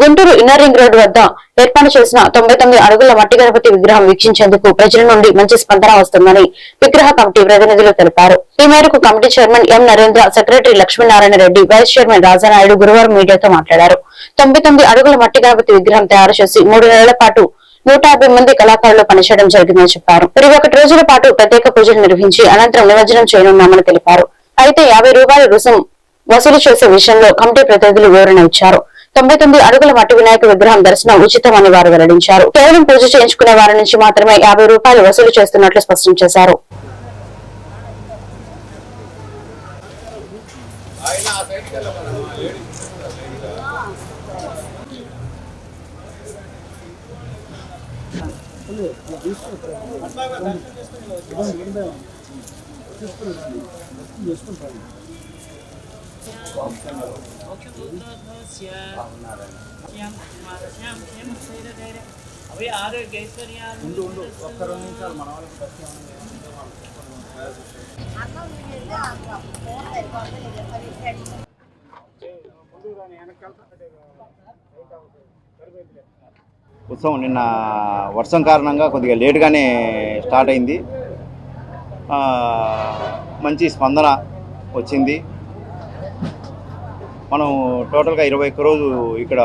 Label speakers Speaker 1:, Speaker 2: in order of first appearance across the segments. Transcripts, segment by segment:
Speaker 1: Guntur inner ring road వద్ద ఏర్పాటు చేసిన తొంభై తొమ్మిది అడుగుల మట్టి గణపతి విగ్రహం వీక్షించేందుకు ప్రజల నుండి మంచి స్పందన వస్తుందని విగ్రహ కమిటీ ప్రతినిధులు తెలిపారు. ఈ మేరకు committee chairman M Narendra secretary Lakshminarayana Reddy vice chairman Rajanaidu గురువారం మీడియాతో మాట్లాడారు. తొంభై తొమ్మిది అడుగుల మట్టి గణపతి విగ్రహం తయారు చేసి మూడు నెలల పాటు నూట యాభై మంది కళాకారులు పనిచేయడం జరిగిందని చెప్పారు. ఇరవై ఒకటి రోజుల పాటు ప్రత్యేక పూజలు నిర్వహించి అనంతరం నిమజ్జనం చేయనున్నామని తెలిపారు. అయితే యాభై రూపాయల రుసుం వసూలు చేసే విషయంలో కమిటీ ప్రతినిధులు వివరణ ఇచ్చారు. తొంభై తొమ్మిది అడుగుల మట్టి వినాయక విగ్రహం దర్శనం ఉచితమని వారు వెల్లడించారు. కేవలం పూజ చేయించుకునే వారి నుంచి మాత్రమే యాభై రూపాయలు వసూలు చేస్తున్నట్లు స్పష్టం చేశారు.
Speaker 2: అవి ఆరోగ్యైశ్వర్యాలు
Speaker 3: ఉత్సవం నిన్న వర్షం కారణంగా కొద్దిగా లేటుగానే స్టార్ట్ అయింది. మంచి స్పందన వచ్చింది. మనం టోటల్గా ఇరవై ఒక్క రోజు ఇక్కడ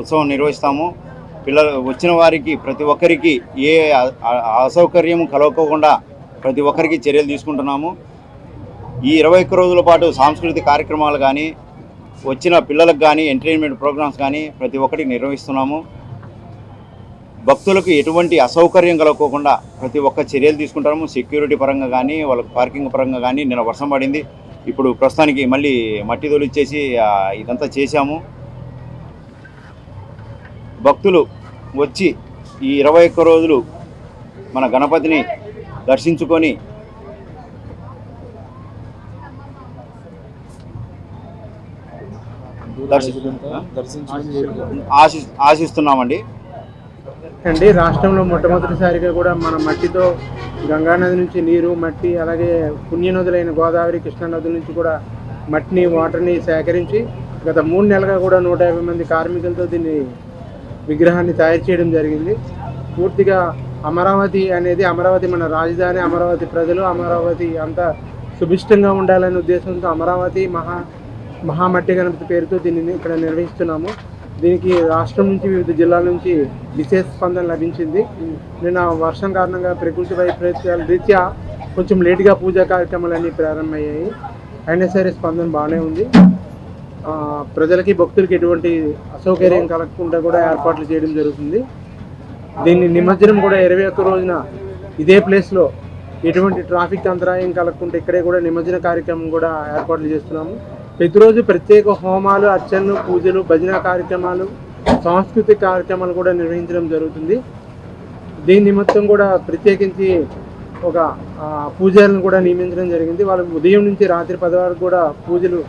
Speaker 3: ఉత్సవం నిర్వహిస్తాము. పిల్లలు వచ్చిన వారికి ప్రతి ఒక్కరికి ఏ అసౌకర్యం కలగకుండా ప్రతి ఒక్కరికి చర్యలు తీసుకుంటున్నాము. ఈ ఇరవై ఒక్క రోజుల పాటు సాంస్కృతిక కార్యక్రమాలు కానీ వచ్చిన పిల్లలకు కానీ ఎంటర్టైన్మెంట్ ప్రోగ్రామ్స్ కానీ ప్రతి ఒక్కటి నిర్వహిస్తున్నాము. భక్తులకు ఎటువంటి అసౌకర్యం కలగకోకుండా ప్రతి ఒక్క చర్యలు తీసుకుంటాము. సెక్యూరిటీ పరంగా కానీ వాళ్ళకి పార్కింగ్ పరంగా కానీ నిన్న వర్షం పడింది. ఇప్పుడు ప్రస్తుతానికి మళ్ళీ మట్టి తొలిచ్చేసి ఇదంతా చేశాము. భక్తులు వచ్చి ఈ ఇరవై ఒక్క రోజులు మన గణపతిని దర్శించుకొని దర్శి ఆశి ఆశిస్తున్నామండి.
Speaker 4: అండి. రాష్ట్రంలో మొట్టమొదటిసారిగా కూడా మన మట్టితో గంగానది నుంచి నీరు మట్టి అలాగే పుణ్యనదులైన గోదావరి కృష్ణా నదుల నుంచి కూడా మట్టిని వాటర్ని సేకరించి గత మూడు నెలలుగా కూడా నూట యాభై మంది కార్మికులతో దీన్ని విగ్రహాన్ని తయారు చేయడం జరిగింది. పూర్తిగా అమరావతి అనేది అమరావతి మన రాజధాని అమరావతి ప్రజలు అమరావతి అంతా సుభిష్టంగా ఉండాలనే ఉద్దేశంతో అమరావతి మహా మహామట్టి గణపతి పేరుతో దీనిని ఇక్కడ నిర్వహిస్తున్నాము. దీనికి రాష్ట్రం నుంచి వివిధ జిల్లాల నుంచి విశేష స్పందన లభించింది. నిన్న వర్షం కారణంగా ప్రకృతి వైపరీత్యాల రీత్యా కొంచెం లేటుగా పూజా కార్యక్రమాలన్నీ ప్రారంభమయ్యాయి. అయినా సరే స్పందన బాగానే ఉంది. ప్రజలకి భక్తులకి ఎటువంటి అసౌకర్యం కలగకుండా కూడా ఏర్పాట్లు చేయడం జరుగుతుంది. దీన్ని నిమజ్జనం కూడా ఇరవై ఒక్క రోజున ఇదే ప్లేస్లో ఎటువంటి ట్రాఫిక్ అంతరాయం కలగకుండా ఇక్కడే కూడా నిమజ్జన కార్యక్రమం కూడా ఏర్పాట్లు చేస్తున్నాము. ప్రతిరోజు ప్రత్యేక హోమాలు అర్చనలు పూజలు భజన కార్యక్రమాలు సాంస్కృతిక కార్యక్రమాలు కూడా నిర్వహించడం జరుగుతుంది. దీని నిమిత్తం కూడా ప్రత్యేకించి ఒక పూజలను కూడా నియమించడం జరిగింది. వాళ్ళు ఉదయం నుంచి రాత్రి పది వరకు కూడా పూజలు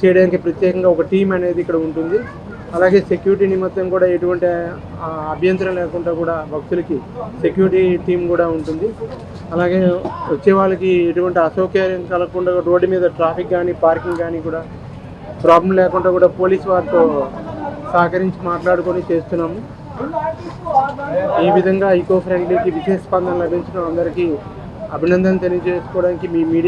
Speaker 4: చేయడానికి ప్రత్యేకంగా ఒక టీం అనేది ఇక్కడ ఉంటుంది. అలాగే సెక్యూరిటీ నిమిత్తం కూడా ఎటువంటి అభ్యంతరం లేకుండా కూడా భక్తులకి సెక్యూరిటీ టీం కూడా ఉంటుంది. అలాగే వచ్చే వాళ్ళకి ఎటువంటి అసౌకర్యం కలగకుండా రోడ్డు మీద ట్రాఫిక్ కానీ పార్కింగ్ కానీ కూడా ప్రాబ్లం లేకుండా కూడా పోలీస్ వారితో సహకరించి మాట్లాడుకొని చేస్తున్నాము. ఈ విధంగా ఈకో ఫ్రెండ్లీకి విశేష స్పందన లభించడం అందరికీ అభినందన తెలియజేసుకోవడానికి మీ మీడియా